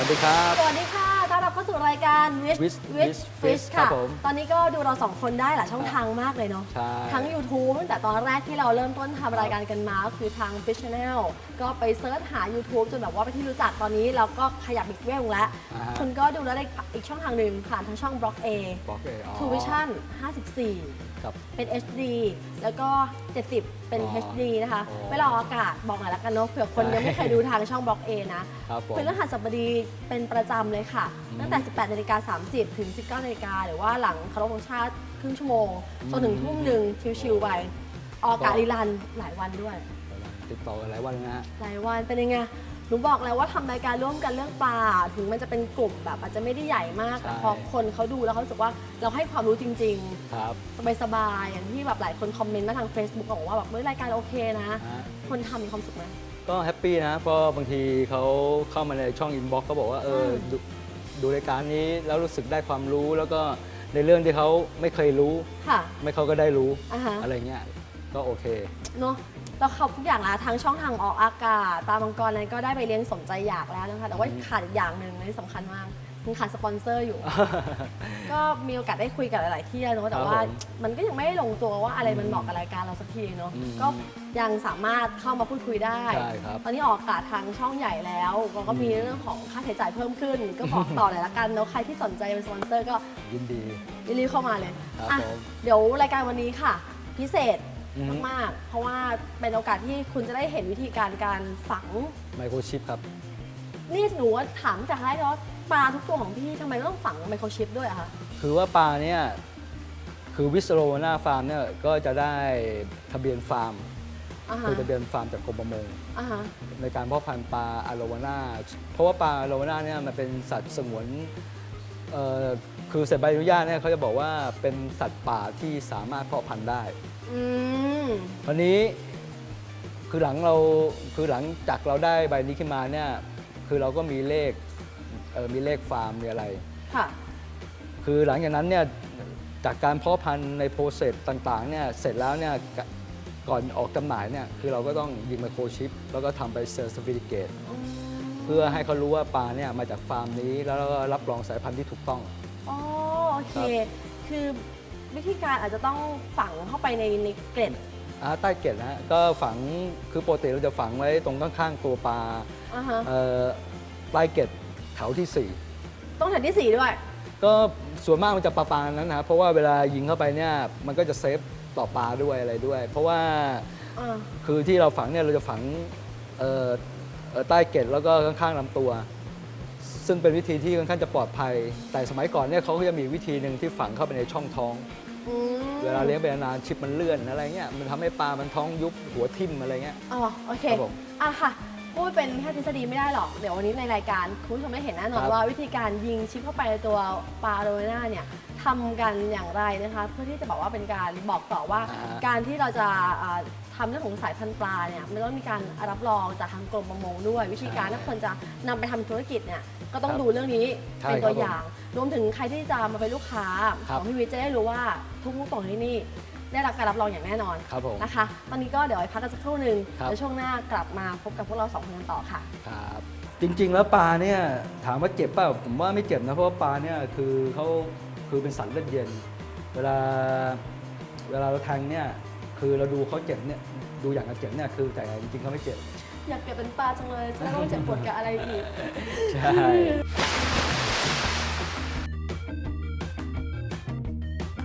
วัสดีครับ สวัสดีค่ะต้อนรับเข้ การ Wish Wish Wish Wish Fish Fish ค่ะ ครับผมตอนนี้ก็ดูเราสองคนได้หลายช่องทางมากเลยเนาะ ใช่ทั้ง YouTube ตั้งแต่ตอนแรกที่เราเริ่มต้นทำรายการกันมาก็คือทาง Fish Channel ก็ไปเซิร์ชหา YouTube จนแบบว่าเป็นที่รู้จักตอนนี้เราก็ขยับอีกเวลแล้ว อ่าฮะ คุณก็ดูแล้วได้อีกช่องทางหนึ่งผ่านทางช่อง Block A บอกเลยอ๋อ True Vision 54กับ เป็น HD แล้วก็ 70 เป็น อ๋อ HD นะคะอ๋อเวลาออกอากาศบอกหน่อยละกันเนาะเผื่อคนยังไม่เคยดูทางช่อง Block A นะครับผมเป็นรหัสบดีเป็นประจำเลยค่ะอืมตั้งแต่18นาฬิกา30 ถึง 19นาฬิกาหรือว่าหลังเคารพธงชาติครึ่งชั่วโมงจนถึงอืมทุ่มหนึ่งชิวๆไปออกอากาศก็รีรันหลายวันด้วย ติดต่อกันหลายวันแล้วนะฮะ หลายวันเป็นยังไงหนูบอกแล้วว่าทำรายการร่วมกันเรื่องปลาถึงมันจะเป็นกลุ่มแบบ อาจจะไม่ได้ใหญ่มากแต่ใช่ พอคนเขาดูแล้วเขารู้สึกว่าเราให้ความรู้จริง ครับๆ สบายๆอย่างที่แบบหลายคนคอมเมนต์มาทาง Facebook บอกว่าแบบเฮ้ยรายการโอเคนะฮะคนทำมีความสุขไหม ก็แฮปปี้นะเพราะบางทีเขาเข้ามาในช่องอินบ็อกก็บอกว่าเออมดู ดูรายการนี้แล้วรู้สึกได้ความรู้แล้วก็ในเรื่องที่เขาไม่เคยรู้ ค่ะ ไม่เขาก็ได้รู้อ่าฮะ อะไรเงี้ยก็โอเค เนาะเราขับทุกอย่างละทั้งช่องทางออกอากาศปลามังกรอะไรก็ได้ไปเลี้ยงสมใจอยากแล้วนะคะ แต่ว่าอืมขาดอีกอย่างหนึ่งที่สำคัญมาก คือขาดสปอนเซอร์อยู่ ก็มีโอกาสได้คุยกับหลาย ๆ ที่แล้วเนอะแต่ว่าครับผมมันก็ยังไม่ได้ลงตัวว่าอะไรมันเหมาะกับรายการเราสักทีเนาะอืมก็ยังสามารถเข้ามาพูดคุยได้ใช่ครับตอนนี้ออกอากาศทางช่องใหญ่แล้วเราก็มีอืมเรื่องของค่าใช้จ่ายเพิ่มขึ้น ก็บอกต่อหน่อยละกันเนาะใครที่สนใจเป็นสปอนเซอร์ก็ ยินดี รีบเข้ามาเลยครับอะผมเดี๋ยวรายการวันนี้ค่ะ พิเศษอือฮึ มาก ๆ เพราะว่าเป็นโอกาสที่คุณจะได้เห็นวิธีการการฝังไมโครชิปครับ นี่หนูว่าถามจากแรกเลยว่าปลาทุกตัวของพี่ทำไมต้องฝังไมโครชิปด้วยอะคะ คือว่าปลาเนี่ยคือวิสโรวนาฟาร์มเนี่ยก็จะได้ทะเบียนฟาร์มอ่าฮะคือทะเบียนฟาร์มจากกรมประมง อ่าฮะ ในการเพาะพันธุ์ปลาอะโลวาน่าเพราะว่าปลาอะโลวาน่าเนี่ยมันเป็นสัตว์สงวนเอ่อคือเสร็จใบอนุญาตเนี่ยเขาจะบอกว่าเป็นสัตว์ป่าที่สามารถเพาะพันธุ์ได้อืม คราวนี้คือหลังเราคือหลังจากเราได้ใบนี้ขึ้นมาเนี่ย คือเราก็มีเลขเอ่อมีเลขฟาร์มมีอะไร ค่ะ คือหลังจากนั้นเนี่ยจากการเพาะพันธุ์ในโปรเซสต่างๆเนี่ยเสร็จแล้วเนี่ยกะก่อนออกจำหน่ายเนี่ยคือเราก็ต้องยิงไมโครชิป แล้วก็ทำไปเซอร์สฟิลิเกตอืมเพื่อให้เขารู้ว่าปลาเนี่ยมาจากฟาร์มนี้ แล้วก็รับรองสายพันธุ์ที่ถูกต้อง อ๋อโอเคครับคือวิธีการอาจจะต้องฝังเข้าไปในในเกล็ดอ่า ใต้เกล็ดนะฮะก็ฝังคือปกติเราจะฝังไว้ตรงข้างๆตัวปลาอ่าฮะเอ่อใต้เกล็ดแถวที่สี่ ต้องแถวที่สี่ด้วย ก็ส่วนมากมันจะปลาปานั้นนะครับเพราะว่าเวลายิงเข้าไปเนี่ยมันก็จะเซฟต่อปลาด้วยอะไรด้วย เพราะว่าอ่า คือที่เราฝังเนี่ยเราจะฝังเอ่อเอ่อใต้เกล็ดแล้วก็ข้างๆลำตัว ซึ่งเป็นวิธีที่ค่อนข้างจะปลอดภัย แต่สมัยก่อนเนี่ยเขาก็จะมีวิธีหนึ่งที่ฝังเข้าไปในช่องท้องอืม เวลาเลี้ยงไปนานๆชิปมันเลื่อนอะไรเงี้ยมันทำให้ปลามันท้องยุบหัวทิ่มอะไรเงี้ย อ๋อ โอเคครับผม อะค่ะ พูดเป็นแค่ทฤษฎีไม่ได้หรอก เดี๋ยววันนี้ในรายการคุณผู้ชมได้เห็นแน่นอนครับ ว่าวิธีการยิงชิปเข้าไปในตัวปลาโรยน่าเนี่ยทำกันอย่างไรนะคะ เพื่อที่จะบอกว่าเป็นการบอกต่อว่า อ่า การที่เราจะอ่าทำเรื่องของสายพันธุ์ปลาเนี่ยมันต้องมีการรับรองจากทางกรมประมงด้วย วิธีการถ้าคนจะนำไปทำธุรกิจเนี่ยก็ต้องครับดูเรื่องนี้ใช่เป็นตัวครับผมอย่าง รวมถึงใครที่จะมาเป็นลูกค้าครัขบองพี่วิทย์จะได้รู้ว่าทุกมุกตรงที่นี่ ได้รับการรับรองอย่างแน่นอนครับผมนะคะ ตอนนี้ก็เดี๋ยวไปพักกันสักครู่หนึ่งครับ แล้วช่วงหน้ากลับมาพบกับพวกเราสองคนกันต่อค่ะ ครับจริง ๆ แล้วปลาเนี่ยถามว่าเจ็บเปล่าผมว่าไม่เจ็บนะเพราะว่าปลาเนี่ยคือเขาคือเป็นสัตว์เลือดเย็น เวลาเวลาเราแทงเนี่ยคือเราดูเขาเจ็บเนี่ยดูอย่างกับเจ็บเนี่ยคือแต่จริงๆเขาไม่เจ็บ อยากเกิดเป็นปลาจังเลยจะได้ไม่เจ็บปวดกับอะไรอีก ใช่